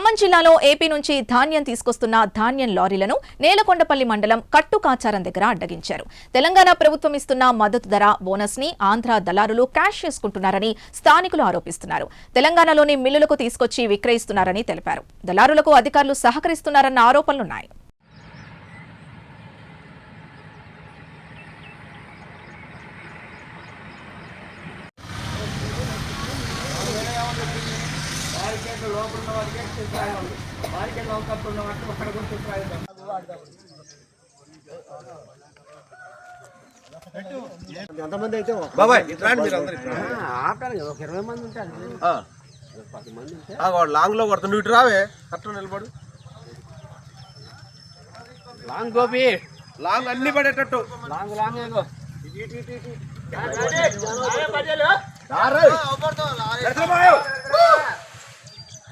ఖమ్మం జిల్లాలో ఏపీ నుంచి ధాన్యం తీసుకొస్తున్న ధాన్యం లారీలను నేలకొండపల్లి మండలం కట్టుకాచారం దగ్గర అడ్డగించారు. తెలంగాణ ప్రభుత్వం ఇస్తున్న మద్దతు ధర బోనస్ని ఆంధ్ర దళారులు క్యాష్ చేసుకుంటున్నారని స్థానికులు ఆరోపిస్తున్నారు. తెలంగాణలోని మిల్లులకు తీసుకొచ్చి విక్రయిస్తున్నారని తెలిపారు. దళారులకు అధికారులు సహకరిస్తున్నారన్న ఆరోపణలున్నాయి. ఎంతమంది అయితే బాబాయ్ ఇటు రండి మీరు అందరు ఇటు రండి. ఆపాను కదా ఒక ఇరవై మంది ఉంటారు. ఆ. పది మంది ఉంటే లాంగ్లో కొడతా నువ్వు ఇటు రావే కరెక్ట్ నిలబడు. లాంగ్ గోపి. లాంగ్ అన్ని పడేటట్టు. Long long ago boy?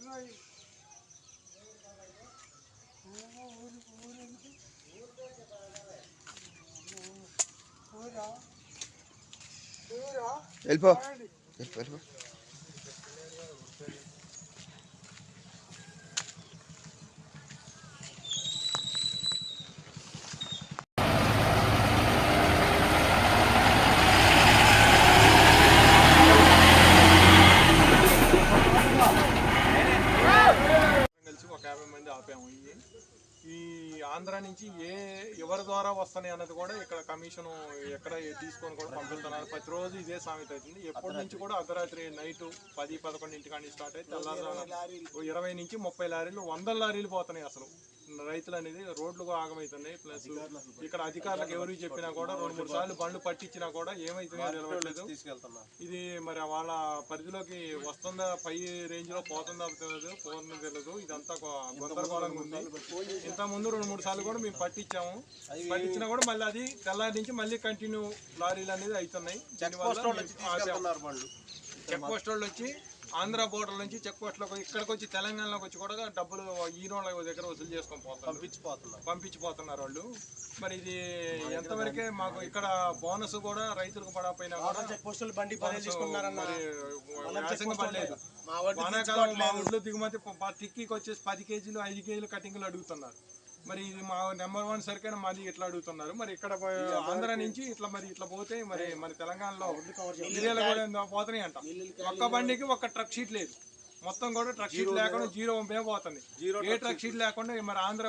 ఇట్లా స్ట్రైట్ గుట్టు ఫోటో ఒకటి. వెళ్ళిపో వెళ్ళిపో వెళ్ళిపో ఆంధ్ర నుంచి ఏ ఎవరి ద్వారా వస్తున్నాయి అన్నది కూడా ఇక్కడ కమిషన్ ఎక్కడ తీసుకొని కూడా పంపిస్తున్నారు. ప్రతిరోజు ఇదే సామెత అవుతుంది. ఎప్పటి నుంచి కూడా అర్ధరాత్రి నైట్ పది పదకొండింటి కానీ స్టార్ట్ అయితే తెల్లారు ఇరవై నుంచి ముప్పై లారీలు వందల లారీలు పోతున్నాయి అసలు. రైతులు అనేది రోడ్లు ఆగమవుతున్నాయి ప్లస్ ఇక్కడ అధికారులకు ఎవరికి చెప్పినా కూడా రెండు మూడు సార్లు బండ్లు పట్టించినా కూడా ఏమైతుందో తీసుకెళ్తున్నా. ఇది మరి వాళ్ళ పరిధిలోకి వస్తుందా పై రేంజ్లో పోతుందా తెలియదు పోతుందో తెలియదు ఇదంతా గందరగోళంగా ఉంది. ఇంత ముందు రెండు మూడు సార్లు కూడా మేము పట్టించాము. పట్టించినా కూడా మళ్ళీ అది తెల్లారి నుంచి మళ్ళీ కంటిన్యూ లారీలు అనేది అవుతున్నాయి. చెక్ పోస్ట్ వాళ్ళు వచ్చి ఆంధ్ర బోర్డర్ నుంచి చెక్ పోస్ట్లో ఇక్కడికి వచ్చి తెలంగాణలోకి వచ్చి కూడా డబ్బులు ఈరోళ్ళ దగ్గర వసూలు చేసుకొని పోతారు పంపించిపోతున్నారు. పంపించిపోతున్నారు వాళ్ళు. మరి ఇది ఎంతవరకే మాకు ఇక్కడ బోనస్ కూడా రైతులకు పడకపోయినా కూడా పోస్టులు బండి పడలేదు. వానాకాలం మా ఒడ్లు దిగుమతి టిక్కీకి వచ్చేసి పది కేజీలు ఐదు కేజీలు కటింగ్లు అడుగుతున్నారు. మరి ఇది మా నెంబర్ వన్ సరికైనా మాది ఇట్లా అడుగుతున్నారు. మరి ఇక్కడ ఆంధ్ర నుంచి ఇట్లా మరి ఇట్లా పోతే మరి మన తెలంగాణలో కూడా పోతున్నాయి అంట. ఒక్క బండికి ఒక్క ట్రక్ షీట్ లేదు. మొత్తం కూడా ట్రక్ షీట్ లేకుండా జీరో మే పోతుంది. ఏ ట్రక్ షీట్ లేకుండా మరి ఆంధ్ర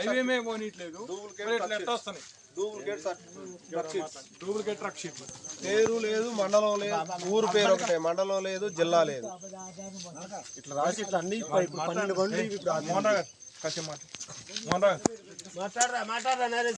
హైవే మరి ఇట్లా ఎట్లా వస్తున్నాయి డూప్లికేట్ ట్రక్ షీట్లు పేరు లేదు మండలం లేదు ఊరు పేరు ఒకటే మండలం లేదు జిల్లా లేదు. ఇట్లా రాసి ఇట్లా అన్ని ఇప్పుడు పన్నెండు కొండలు ¿Qué